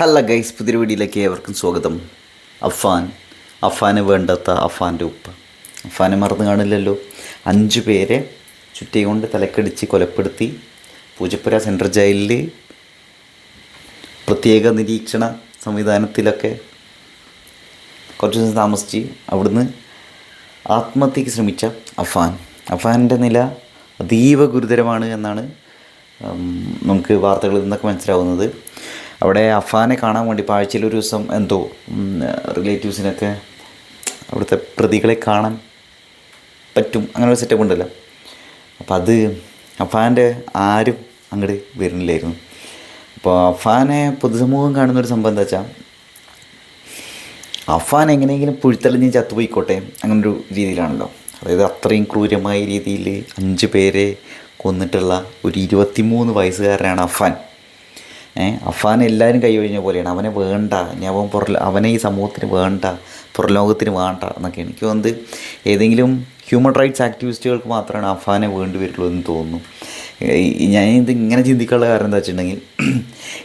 Hello guys പുതിയ വീഡിയോയിലേക്ക് ഏവർക്കും സ്വാഗതം. അഫാൻ അഫാന് വേണ്ടാത്ത അഫാന്റെ ഉപ്പ. അഫാനെ മറന്നു കാണില്ലല്ലോ. അഞ്ച് പേരെ ചുറ്റി കൊണ്ട് തലക്കടിച്ച് കൊലപ്പെടുത്തി പൂജപ്പുര സെൻട്രൽ ജയിലിൽ പ്രത്യേക നിരീക്ഷണ സംവിധാനത്തിലൊക്കെ കുറച്ച് ദിവസം താമസിച്ച് അവിടുന്ന് ആത്മഹത്യക്ക് ശ്രമിച്ച അഫാൻ അഫാന്റെ നില അതീവ ഗുരുതരമാണ് എന്നാണ് നമുക്ക് വാർത്തകളിൽ നിന്നൊക്കെ മനസ്സിലാവുന്നത്. അവിടെ അഫാനെ കാണാൻ വേണ്ടി ഇപ്പോൾ ആഴ്ചയിൽ ഒരു ദിവസം എന്തോ റിലേറ്റീവ്സിനൊക്കെ അവിടുത്തെ പ്രതികളെ കാണാൻ പറ്റും. അങ്ങനെ ഒരു സെറ്റപ്പ് ഉണ്ടല്ലോ. അപ്പോൾ അത് അഫാന്റെ ആരും അങ്ങോട്ട് വരുന്നില്ലായിരുന്നു. അപ്പോൾ അഫാനെ പൊതുസമൂഹം കാണുന്നൊരു സംഭവം എന്താ വെച്ചാൽ അഫാൻ എങ്ങനെയെങ്കിലും പുഴുത്തളിഞ്ഞ് ചത്തുപോയിക്കോട്ടെ അങ്ങനൊരു രീതിയിലാണല്ലോ. അതായത് അത്രയും ക്രൂരമായ രീതിയിൽ അഞ്ച് പേരെ കൊന്നിട്ടുള്ള ഒരു ഇരുപത്തിമൂന്ന് വയസ്സുകാരനാണ് അഫാൻ. അഫാൻ എല്ലാവരും കൈയൊഴിഞ്ഞ പോലെയാണ്. അവനെ വേണ്ട. ഇനി അവൻ പുറ അവനെ ഈ സമൂഹത്തിന് വേണ്ട. പുറലോകത്തിന് വേണ്ട എന്നൊക്കെ എനിക്ക് തോന്നുന്നത് ഏതെങ്കിലും ഹ്യൂമൻ റൈറ്റ്സ് ആക്ടിവിസ്റ്റുകൾക്ക് മാത്രമാണ് അഫാനെ വേണ്ടി വരുള്ളൂ എന്ന് തോന്നുന്നു. ഞാൻ ഇത് ഇങ്ങനെ ചിന്തിക്കാനുള്ള കാരണം എന്താ വെച്ചിട്ടുണ്ടെങ്കിൽ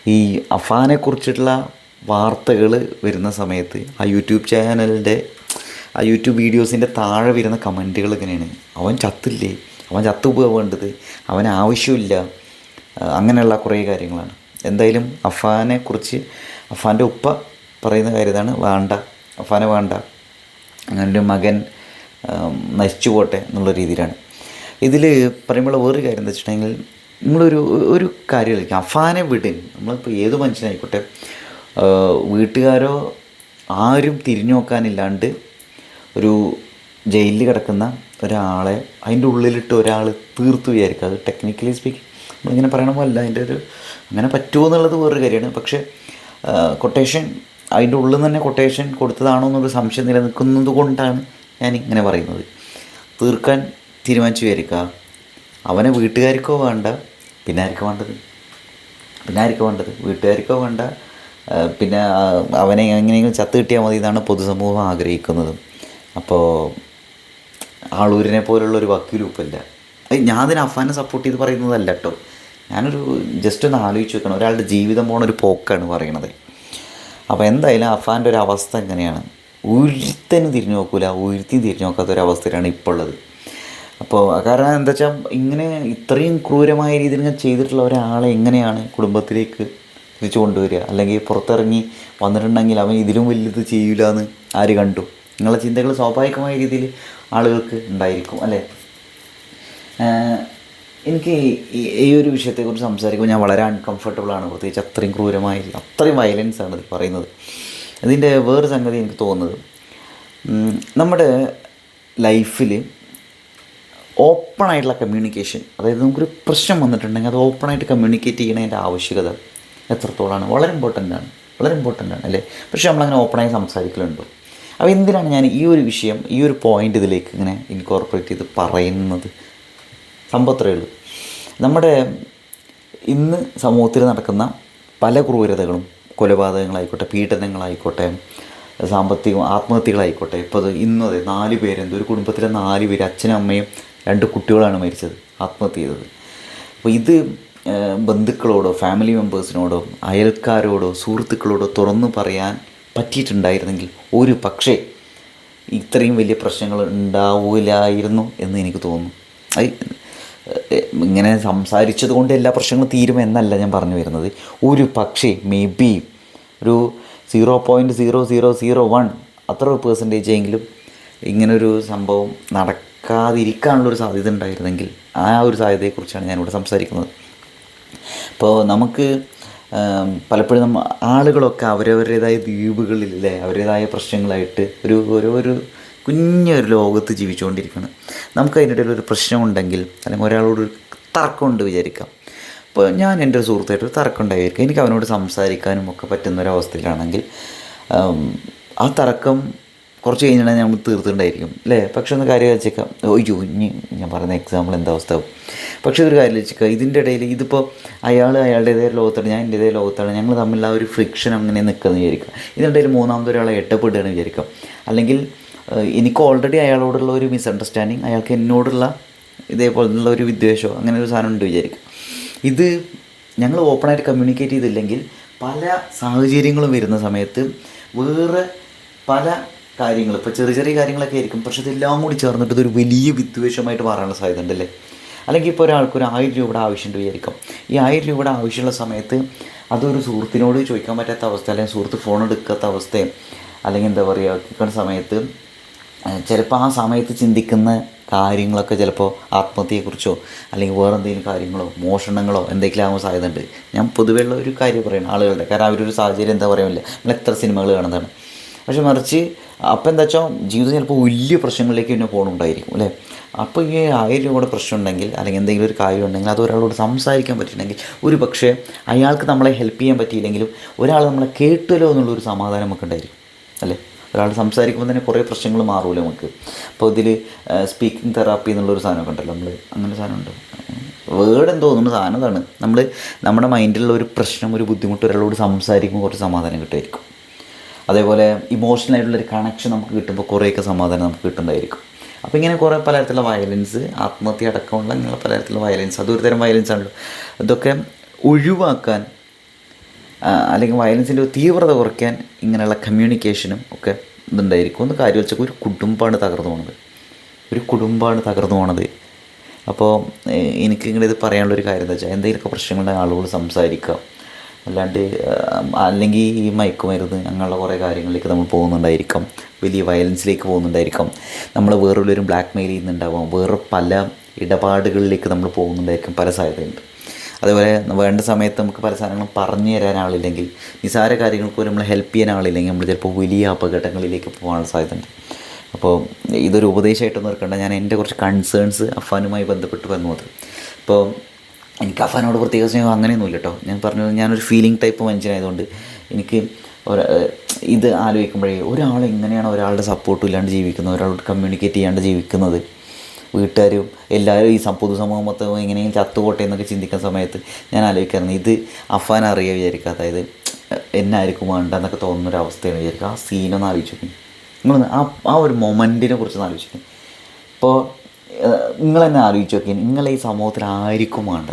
ഈ അഫാനെക്കുറിച്ചിട്ടുള്ള വാർത്തകൾ വരുന്ന സമയത്ത് ആ യൂട്യൂബ് ചാനലിന്റെ ആ യൂട്യൂബ് വീഡിയോസിന്റെ താഴെ വരുന്ന കമന്റുകൾ ഇങ്ങനെയാണ്. അവൻ ചത്തില്ലേ? അവൻ ചത്തു വേണ്ടത്? അവന് ആവശ്യമില്ല? അങ്ങനെയുള്ള കുറേ കാര്യങ്ങളാണ്. എന്തായാലും അഫാനെ കുറിച്ച് അഫാന്റെ ഉപ്പ പറയുന്ന കാര്യം ഇതാണ് വേണ്ട അഫാനെ വേണ്ട. അങ്ങനെ ഒരു മകൻ നശിച്ചു പോട്ടെ എന്നുള്ള രീതിയിലാണ്. ഇതിൽ പറയുമ്പോൾ വേറൊരു കാര്യം എന്താ വെച്ചിട്ടുണ്ടെങ്കിൽ നമ്മളൊരു ഒരു കാര്യമായിരിക്കും അഫാനെ വിടും. നമ്മളിപ്പോൾ ഏത് മനുഷ്യനായിക്കോട്ടെ വീട്ടുകാരോ ആരും തിരിഞ്ഞു നോക്കാനില്ലാണ്ട് ഒരു ജയിലിൽ കിടക്കുന്ന ഒരാളെ അതിന്റെ ഉള്ളിലിട്ട് ഒരാൾ തീർത്തു വിചാരിക്കുക അത് ടെക്നിക്കലി സ്പീക്കിംഗ് നമ്മളിങ്ങനെ പറയണ പോലല്ല. അതിന്റെ ഒരു അങ്ങനെ പറ്റുമോ എന്നുള്ളത് വേറൊരു കാര്യമാണ്. പക്ഷേ കൊട്ടേഷൻ അതിന്റെ ഉള്ളിൽ തന്നെ കൊട്ടേഷൻ കൊടുത്തതാണോ എന്നൊരു സംശയം നിലനിൽക്കുന്നത് കൊണ്ടാണ് ഞാൻ ഇങ്ങനെ പറയുന്നത്. തീർക്കാൻ തീരുമാനിച്ചു വിചാരിക്കുക അവനെ വീട്ടുകാർക്കോ വേണ്ട പിന്നെ ആർക്കോ വേണ്ടത്? പിന്നെ ആർക്കോ വേണ്ടത്? വീട്ടുകാർക്കോ വേണ്ട പിന്നെ അവനെ എങ്ങനെയെങ്കിലും ചത്ത് കിട്ടിയാൽ മതി എന്നാണ് പൊതുസമൂഹം ആഗ്രഹിക്കുന്നത്. അപ്പോൾ ആളൂരിനെ പോലുള്ള ഒരു വക്കീലും ഞാൻ അതിന് അഫാനെ സപ്പോർട്ട് ചെയ്ത് പറയുന്നതല്ല കേട്ടോ. ഞാനൊരു ജസ്റ്റ് ഒന്ന് ആലോചിച്ച് വെക്കണം. ഒരാളുടെ ജീവിതം പോണ ഒരു പോക്കാണ് പറയണത്. അപ്പോൾ എന്തായാലും അഫാന്റെ ഒരു അവസ്ഥ എങ്ങനെയാണ്? ഉരുത്തനും തിരിഞ്ഞു നോക്കൂല. ഉരുത്തിയും തിരിഞ്ഞു നോക്കാത്ത ഒരു അവസ്ഥയിലാണ് ഇപ്പോൾ ഉള്ളത് അപ്പോൾ കാരണം എന്താ വെച്ചാൽ ഇങ്ങനെ ഇത്രയും ക്രൂരമായ രീതിയിൽ ഇങ്ങനെ ചെയ്തിട്ടുള്ള ഒരാളെ എങ്ങനെയാണ് കുടുംബത്തിലേക്ക് തിരിച്ചു കൊണ്ടുവരിക? അല്ലെങ്കിൽ പുറത്തിറങ്ങി വന്നിട്ടുണ്ടെങ്കിൽ അവൻ ഇതിലും വലുത് ചെയ്യില്ല എന്ന് ആര് കണ്ടു? നിങ്ങളുടെ ചിന്തകൾ സ്വാഭാവികമായ രീതിയിൽ ആളുകൾക്ക് ഉണ്ടായിരിക്കും അല്ലേ? എനിക്ക് ഈ- ഒരു വിഷയത്തെക്കുറിച്ച് സംസാരിക്കുമ്പോൾ ഞാൻ വളരെ അൺകംഫർട്ടബിൾ ആണ്. പ്രത്യേകിച്ച് അത്രയും ക്രൂരമായി അത്രയും വയലൻസ് ആണ് ഇത് പറയുന്നത്. ഇതിന്റെ വേറൊരു സംഗതി എനിക്ക് തോന്നുന്നത്. നമ്മുടെ ലൈഫിൽ ഓപ്പണായിട്ടുള്ള കമ്മ്യൂണിക്കേഷൻ അതായത് നമുക്കൊരു പ്രശ്നം വന്നിട്ടുണ്ടെങ്കിൽ അത് ഓപ്പണായിട്ട് കമ്മ്യൂണിക്കേറ്റ് ചെയ്യണതിന്റെ ആവശ്യകത എത്രത്തോളമാണ് വളരെ ഇമ്പോർട്ടന്റ് ആണ്. വളരെ ഇമ്പോർട്ടന്റ് ആണ് അല്ലേ? പക്ഷേ നമ്മളങ്ങനെ ഓപ്പണായി സംസാരിക്കലുണ്ടോ? അപ്പോൾ എന്തിനാണ് ഞാൻ ഈ ഒരു വിഷയം ഈ ഒരു പോയിന്റ് ഇതിലേക്ക് ഇങ്ങനെ ഇൻകോർപ്പറേറ്റ് ചെയ്ത് പറയുന്നത്? സംഭവത്രേ ഉള്ളൂ നമ്മുടെ ഇന്ന് സമൂഹത്തിൽ നടക്കുന്ന പല ക്രൂരതകളും കൊലപാതകങ്ങളായിക്കോട്ടെ പീഡനങ്ങളായിക്കോട്ടെ സാമ്പത്തിക ആത്മഹത്യകളായിക്കോട്ടെ ഇപ്പോൾ അത് ഇന്നും അതെ നാല് പേരെന്ത് ഒരു കുടുംബത്തിലെ നാല് പേര് അച്ഛനും അമ്മയും രണ്ട് കുട്ടികളാണ് മരിച്ചത് ആത്മഹത്യ ചെയ്തത്. അപ്പോൾ ഇത് ബന്ധുക്കളോടോ ഫാമിലി മെമ്പേഴ്സിനോടോ അയൽക്കാരോടോ സുഹൃത്തുക്കളോടോ തുറന്നു പറയാൻ പറ്റിയിട്ടുണ്ടായിരുന്നെങ്കിൽ ഒരു പക്ഷേ ഇത്രയും വലിയ പ്രശ്നങ്ങൾ ഉണ്ടാവില്ലായിരുന്നു എന്ന് എനിക്ക് തോന്നുന്നു. ഇങ്ങനെ സംസാരിച്ചത് കൊണ്ട് എല്ലാ പ്രശ്നങ്ങളും തീരുമെന്നല്ല ഞാൻ പറഞ്ഞു വരുന്നത്. ഒരു പക്ഷേ മേ ബി ഒരു zero point zero zero zero one അത്ര പേഴ്സന്റേജ് എങ്കിലും ഇങ്ങനൊരു സംഭവം നടക്കാതിരിക്കാനുള്ളൊരു സാധ്യത ഉണ്ടായിരുന്നെങ്കിൽ ആ ഒരു സാധ്യതയെക്കുറിച്ചാണ് ഞാനിവിടെ സംസാരിക്കുന്നത്. അപ്പോൾ നമുക്ക് പലപ്പോഴും നമ്മ ആളുകളൊക്കെ അവരവരുടേതായ ദ്വീപുകളിൽ അല്ലേ അവരുടേതായ പ്രശ്നങ്ങളായിട്ട് ഒരു ഓരോ ഒരു കുഞ്ഞൊരു ലോകത്ത് ജീവിച്ചുകൊണ്ടിരിക്കുകയാണ് നമുക്ക് അതിന്റെ ഇടയിൽ ഒരു പ്രശ്നമുണ്ടെങ്കിൽ അല്ലെങ്കിൽ ഒരാളോട് ഒരു തർക്കമുണ്ട് വിചാരിക്കാം. ഇപ്പോൾ ഞാൻ എന്റെ ഒരു സുഹൃത്തായിട്ട് ഒരു തർക്കം ഉണ്ടായിരിക്കും എനിക്ക് അവനോട് സംസാരിക്കാനും ഒക്കെ പറ്റുന്ന ഒരു അവസ്ഥയിലാണെങ്കിൽ ആ തർക്കം കുറച്ച് കഴിഞ്ഞാൽ നമ്മൾ തീർത്തിട്ടുണ്ടായിരിക്കും അല്ലേ? പക്ഷെ ഒന്ന് കാര്യം വെച്ചേക്കാം അയ്യോ ഇനി ഞാൻ പറയുന്ന എക്സാമ്പിൾ എന്താ അവസ്ഥ? പക്ഷെ ഒരു കാര്യം വെച്ചേക്കാം ഇതിന്റെ ഇടയിൽ ഇതിപ്പോൾ അയാൾ അയാളുടേതായ ലോകത്താണ് ഞാൻ എന്റെതായ ലോകത്താണ് ഞങ്ങൾ തമ്മിൽ ആ ഒരു ഫ്രിക്ഷൻ അങ്ങനെ നിൽക്കുന്നത് വിചാരിക്കുക ഇടയിൽ മൂന്നാമത്തെ ഒരാളെ എട്ടപ്പെടുകയാണ് വിചാരിക്കാം. അല്ലെങ്കിൽ എനിക്ക് ഓൾറെഡി അയാളോടുള്ള ഒരു മിസ്അണ്ടർസ്റ്റാൻഡിങ് അയാൾക്ക് എന്നോടുള്ള ഇതേപോലുള്ള ഒരു വിദ്വേഷമോ അങ്ങനെ ഒരു സാധനം ഉണ്ട് വിചാരിക്കും. ഇത് ഞങ്ങൾ ഓപ്പണായിട്ട് കമ്മ്യൂണിക്കേറ്റ് ചെയ്തില്ലെങ്കിൽ പല സാഹചര്യങ്ങളും വരുന്ന സമയത്ത് വേറെ പല കാര്യങ്ങൾ ഇപ്പോൾ ചെറിയ ചെറിയ കാര്യങ്ങളൊക്കെ ആയിരിക്കും പക്ഷെ ഇതെല്ലാം കൂടി ചേർന്നിട്ട് ഇതൊരു വലിയ വിദ്വേഷമായിട്ട് മാറാനുള്ള സാധ്യത ഉണ്ടല്ലേ? അല്ലെങ്കിൽ ഇപ്പോൾ ഒരാൾക്ക് ഒരു ആയിരം രൂപയുടെ ആവശ്യമുണ്ട് വിചാരിക്കാം. ഈ ആയിരം രൂപയുടെ ആവശ്യമുള്ള സമയത്ത് അതൊരു സുഹൃത്തിനോട് ചോദിക്കാൻ പറ്റാത്ത അവസ്ഥ അല്ലെങ്കിൽ സുഹൃത്ത് ഫോൺ എടുക്കാത്ത അവസ്ഥയും അല്ലെങ്കിൽ എന്താ പറയുക സമയത്ത് ചിലപ്പോൾ ആ സമയത്ത് ചിന്തിക്കുന്ന കാര്യങ്ങളൊക്കെ ചിലപ്പോൾ ആത്മഹത്യയെക്കുറിച്ചോ അല്ലെങ്കിൽ വേറെ എന്തെങ്കിലും കാര്യങ്ങളോ മോഷണങ്ങളോ എന്തെങ്കിലും ആകാൻ സാധ്യത ഉണ്ട് ഞാൻ പൊതുവെയുള്ള ഒരു കാര്യം പറയുന്നത് ആളുകളുടെ. കാരണം അവരൊരു സാഹചര്യം എന്താ പറയുന്നില്ല നമ്മൾ എത്ര സിനിമകൾ കാണുന്നതാണ്. പക്ഷെ മറിച്ച് അപ്പം എന്താ വെച്ചാൽ ജീവിതം ചിലപ്പോൾ വലിയ പ്രശ്നങ്ങളിലേക്ക് പിന്നെ പോകണുണ്ടായിരിക്കും അല്ലേ? അപ്പോൾ ഈ ആയിരം രൂപയുടെ പ്രശ്നം ഉണ്ടെങ്കിൽ അല്ലെങ്കിൽ എന്തെങ്കിലും ഒരു കാര്യം ഉണ്ടെങ്കിൽ അത് ഒരാളോട് സംസാരിക്കാൻ പറ്റിയിട്ടുണ്ടെങ്കിൽ ഒരു പക്ഷേ അയാൾക്ക് നമ്മളെ ഹെൽപ്പ് ചെയ്യാൻ പറ്റിയില്ലെങ്കിലും ഒരാൾ നമ്മളെ കേട്ടല്ലോ എന്നുള്ളൊരു സമാധാനം നമുക്ക് ഉണ്ടായിരിക്കും അല്ലേ? ഒരാൾ സംസാരിക്കുമ്പോൾ തന്നെ കുറേ പ്രശ്നങ്ങൾ മാറുമല്ലോ നമുക്ക്. അപ്പോൾ ഇതിൽ സ്പീക്കിംഗ് തെറാപ്പി എന്നുള്ളൊരു സാധനമൊക്കെ ഉണ്ടല്ലോ നമ്മൾ അങ്ങനെ സാധനമുണ്ട്. വേർഡ് എന്തോ തോന്നുന്ന സാധനം ഇതാണ് നമ്മൾ നമ്മുടെ മൈൻഡിലുള്ള ഒരു പ്രശ്നം ഒരു ബുദ്ധിമുട്ട് ഒരാളോട് സംസാരിക്കുമ്പോൾ കുറച്ച് സമാധാനം കിട്ടുമായിരിക്കും. അതേപോലെ ഇമോഷണൽ ആയിട്ടുള്ളൊരു കണക്ഷൻ നമുക്ക് കിട്ടുമ്പോൾ കുറേയൊക്കെ സമാധാനം നമുക്ക് കിട്ടുന്നതായിരിക്കും. അപ്പോൾ ഇങ്ങനെ കുറേ പലതരത്തിലുള്ള വയലൻസ് ആത്മഹത്യ അടക്കമുള്ള ഇങ്ങനെ പലതരത്തിലുള്ള വയലൻസ് അതൊരു തരം വയലൻസ് ആണല്ലോ. ഇതൊക്കെ ഒഴിവാക്കാൻ അല്ലെങ്കിൽ വയലൻസിന്റെ തീവ്രത കുറയ്ക്കാൻ ഇങ്ങനെയുള്ള കമ്മ്യൂണിക്കേഷനും ഒക്കെ ഇതുണ്ടായിരിക്കും. ഒന്ന് കാര്യം വെച്ചാൽ ഒരു കുടുംബമാണ് തകർന്നു പോണത്. ഒരു കുടുംബമാണ് തകർന്നു പോണത്. അപ്പോൾ എനിക്ക് ഇങ്ങനെ ഇത് പറയാനുള്ളൊരു കാര്യം എന്താ വെച്ചാൽ എന്തെങ്കിലുമൊക്കെ പ്രശ്നങ്ങളുടെ ആളുകൾ സംസാരിക്കാം അല്ലാണ്ട് അല്ലെങ്കിൽ ഈ മയക്കുമരുന്ന് അങ്ങനെയുള്ള കുറേ കാര്യങ്ങളിലേക്ക് നമ്മൾ പോകുന്നുണ്ടായിരിക്കാം. വലിയ വയലൻസിലേക്ക് പോകുന്നുണ്ടായിരിക്കാം. നമ്മൾ വേറൊരു ബ്ലാക്ക് മെയിൽ ചെയ്യുന്നുണ്ടാവാം. വേറെ പല ഇടപാടുകളിലേക്ക് നമ്മൾ പോകുന്നുണ്ടായിരിക്കും. പല സാധ്യതയുണ്ട്. അതേപോലെ വേണ്ട സമയത്ത് നമുക്ക് പല സാധനങ്ങളും പറഞ്ഞു തരാൻ ആളില്ലെങ്കിൽ നിസാര കാര്യങ്ങൾക്ക് പോലും നമ്മൾ ഹെൽപ്പ് ചെയ്യാൻ ആളില്ലെങ്കിൽ നമ്മൾ ചിലപ്പോൾ വലിയ അപകടങ്ങളിലേക്ക് പോകാനുള്ള സാധ്യതയുണ്ട്. അപ്പോൾ ഇതൊരു ഉപദേശമായിട്ടൊന്നും ഇറക്കണ്ട ഞാൻ എന്റെ കുറച്ച് കൺസേൺസ് അഫാനുമായി ബന്ധപ്പെട്ട് വന്നു അത്. അപ്പോൾ എനിക്ക് അഫാനോട് പ്രത്യേക സ്നേഹം അങ്ങനെയൊന്നുമില്ല കേട്ടോ ഞാൻ പറഞ്ഞത് ഞാനൊരു ഫീലിംഗ് ടൈപ്പ് മനുഷ്യനായതുകൊണ്ട് എനിക്ക് ഇത് ആലോചിക്കുമ്പോഴേ ഒരാൾ എങ്ങനെയാണ് ഒരാളുടെ സപ്പോർട്ടും ഇല്ലാണ്ട് ജീവിക്കുന്നത് ഒരാളോട് കമ്മ്യൂണിക്കേറ്റ് ചെയ്യാണ്ട് ജീവിക്കുന്നത്? വീട്ടുകാരും എല്ലാവരും ഈ സം- പൊതുസമൂഹം മൊത്തം എങ്ങനെയെങ്കിലും ചത്തുപോട്ടെ എന്നൊക്കെ ചിന്തിക്കുന്ന സമയത്ത് ഞാൻ ആലോചിക്കാറുണ്ട്. ഇത് അഫാൻ അറിയാൻ വിചാരിക്കുക. അതായത് എന്നായിരിക്കും വേണ്ട എന്നൊക്കെ തോന്നുന്ന ഒരു അവസ്ഥയാണ് വിചാരിക്കുക. ആ സീനൊന്ന് ആലോചിക്കും നിങ്ങൾ ആ ആ ഒരു മൊമെന്റിനെ കുറിച്ച് ഒന്ന് ആലോചിക്കും ഇപ്പോൾ നിങ്ങൾ തന്നെ ആലോചിച്ച് നോക്കി. നിങ്ങളെ ഈ സമൂഹത്തിൽ ആയിരിക്കും വേണ്ട.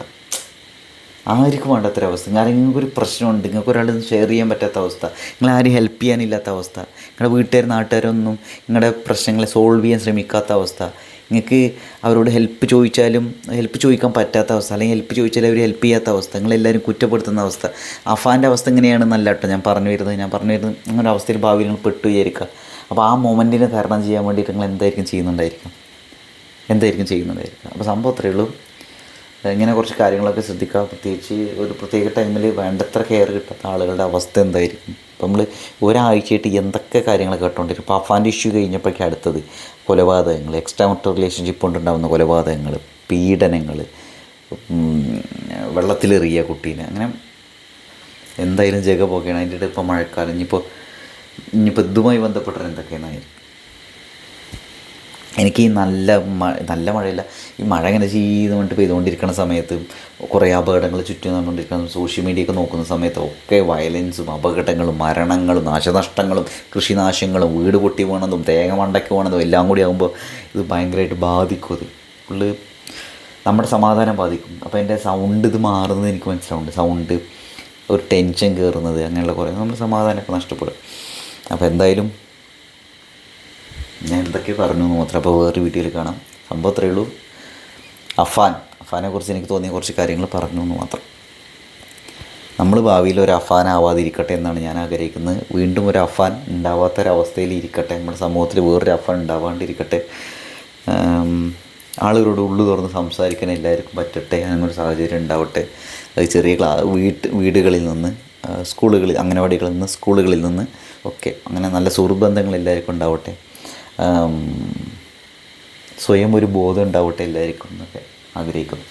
ആർക്കും വേണ്ടാത്തൊരവസ്ഥ കാരണം നിങ്ങൾക്കൊരു പ്രശ്നമുണ്ട്. നിങ്ങൾക്ക് ഒരാളും ഷെയർ ചെയ്യാൻ പറ്റാത്ത അവസ്ഥ. നിങ്ങൾ ആരും ഹെൽപ്പ് ചെയ്യാനില്ലാത്ത അവസ്ഥ. നിങ്ങളുടെ വീട്ടുകാർ നാട്ടുകാരൊന്നും നിങ്ങളുടെ പ്രശ്നങ്ങളെ സോൾവ് ചെയ്യാൻ ശ്രമിക്കാത്ത അവസ്ഥ. നിങ്ങൾക്ക് അവരോട് ഹെൽപ്പ് ചോദിച്ചാലും ഹെൽപ്പ് ചോദിക്കാൻ പറ്റാത്ത അവസ്ഥ അല്ലെങ്കിൽ ഹെൽപ്പ് ചോദിച്ചാൽ അവർ ഹെൽപ്പ് ചെയ്യാത്ത അവസ്ഥ നിങ്ങളെല്ലാവരും കുറ്റപ്പെടുത്തുന്ന അവസ്ഥ. അഫാന്റെ അവസ്ഥ എങ്ങനെയാണെന്നല്ല കേട്ടോ ഞാൻ പറഞ്ഞു വരുന്നത്. ഞാൻ പറഞ്ഞു വരുന്നത് അങ്ങനെ അവസ്ഥയിൽ ഭാവിയിൽ നിങ്ങൾ പെട്ടു വിചാരിക്കുക. അപ്പോൾ ആ മൊമെന്റിനെ തരണം ചെയ്യാൻ വേണ്ടിയിട്ട് നിങ്ങൾ എന്തായിരിക്കും ചെയ്യുന്നുണ്ടായിരിക്കും? എന്തായിരിക്കും ചെയ്യുന്നുണ്ടായിരിക്കും അപ്പോൾ സംഭവം അത്രയേ ഉള്ളൂ. ഇങ്ങനെ കുറച്ച് കാര്യങ്ങളൊക്കെ ശ്രദ്ധിക്കുക. പ്രത്യേകിച്ച് ഒരു പ്രത്യേക ടൈമിൽ വേണ്ടത്ര കെയർ കിട്ടാത്ത ആളുകളുടെ അവസ്ഥ എന്തായിരിക്കും? ഇപ്പം നമ്മൾ ഒരാഴ്ചയായിട്ട് എന്തൊക്കെ കാര്യങ്ങൾ കേട്ടോണ്ടിരിക്കും. ഇപ്പോൾ അഫാന്റെ ഇഷ്യൂ കഴിഞ്ഞപ്പോഴേക്കും അടുത്തത് കൊലപാതകങ്ങൾ എക്സ്ട്രാ മറ്റർ റിലേഷൻഷിപ്പ് കൊണ്ടുണ്ടാകുന്ന കൊലപാതകങ്ങൾ പീഡനങ്ങൾ വെള്ളത്തിലെറിയ കുട്ടീനെ. അങ്ങനെ എന്തായാലും ജഗ പോകണം അതിന്റെ ഇടയിൽ ഇപ്പോൾ മഴക്കാലം. ഇനിയിപ്പോൾ ഇനിയിപ്പോൾ ഇതുമായി ബന്ധപ്പെട്ട എന്തൊക്കെയാണെന്നായിരിക്കും എനിക്ക് ഈ നല്ല നല്ല മഴയില്ല ഈ മഴ ഇങ്ങനെ ചെയ്ത് കൊണ്ട് പെയ്തുകൊണ്ടിരിക്കുന്ന സമയത്ത് കുറേ അപകടങ്ങൾ ചുറ്റും നടന്നുകൊണ്ടിരിക്കുന്ന സോഷ്യൽ മീഡിയ ഒക്കെ നോക്കുന്ന സമയത്ത് ഒക്കെ വയലൻസും അപകടങ്ങളും മരണങ്ങളും നാശനഷ്ടങ്ങളും കൃഷിനാശങ്ങളും വീട് പൊട്ടി പോകണതും തേങ്ങ മണ്ടയ്ക്ക് പോകണതും എല്ലാം കൂടി ആകുമ്പോൾ ഇത് ഭയങ്കരമായിട്ട് ബാധിക്കും അത്. ഫുള്ള് നമ്മുടെ സമാധാനം ബാധിക്കും. അപ്പോൾ എന്റെ സൗണ്ട് ഇത് മാറുന്നത് എനിക്ക് മനസ്സിലാവുന്നുണ്ട്. സൗണ്ട് ഒരു ടെൻഷൻ കയറുന്നത് അങ്ങനെയുള്ള കുറേ നമ്മുടെ സമാധാനമൊക്കെ നഷ്ടപ്പെടും. അപ്പോൾ എന്തായാലും ഞാൻ എന്തൊക്കെ പറഞ്ഞു മാത്രം അപ്പോൾ വേറൊരു വീഡിയോയിൽ കാണാം. സംഭവം അത്രയേ ഉള്ളൂ. അഫാൻ. അഫാനെ കുറിച്ച് എനിക്ക് തോന്നിയ കുറച്ച് കാര്യങ്ങൾ പറഞ്ഞു എന്ന് മാത്രം. നമ്മൾ ഭാവിയിൽ ഒരു അഫാൻ ആവാതിരിക്കട്ടെ എന്നാണ് ഞാൻ ആഗ്രഹിക്കുന്നത്. വീണ്ടും ഒരു അഫാൻ ഉണ്ടാവാത്തൊരവസ്ഥയിൽ ഇരിക്കട്ടെ. നമ്മുടെ സമൂഹത്തിൽ വേറൊരു അഫാൻ ഉണ്ടാവാണ്ടിരിക്കട്ടെ. ആളുകളോട് ഉള്ളു തുറന്ന് സംസാരിക്കാൻ എല്ലാവർക്കും പറ്റട്ടെ. അങ്ങനൊരു സാഹചര്യം ഉണ്ടാവട്ടെ. അത് ചെറിയ ക്ലാ വീട്ട് വീടുകളിൽ നിന്ന് സ്കൂളുകളിൽ അംഗനവാടികളിൽ നിന്ന് സ്കൂളുകളിൽ നിന്ന് ഒക്കെ. അങ്ങനെ നല്ല സുഹൃബന്ധങ്ങൾ എല്ലാവർക്കും ഉണ്ടാവട്ടെ. സ്വയം ഒരു ബോധം ഉണ്ടാവട്ടെ എല്ലാവർക്കും എന്നൊക്കെ ആഗ്രഹിക്കുന്നു.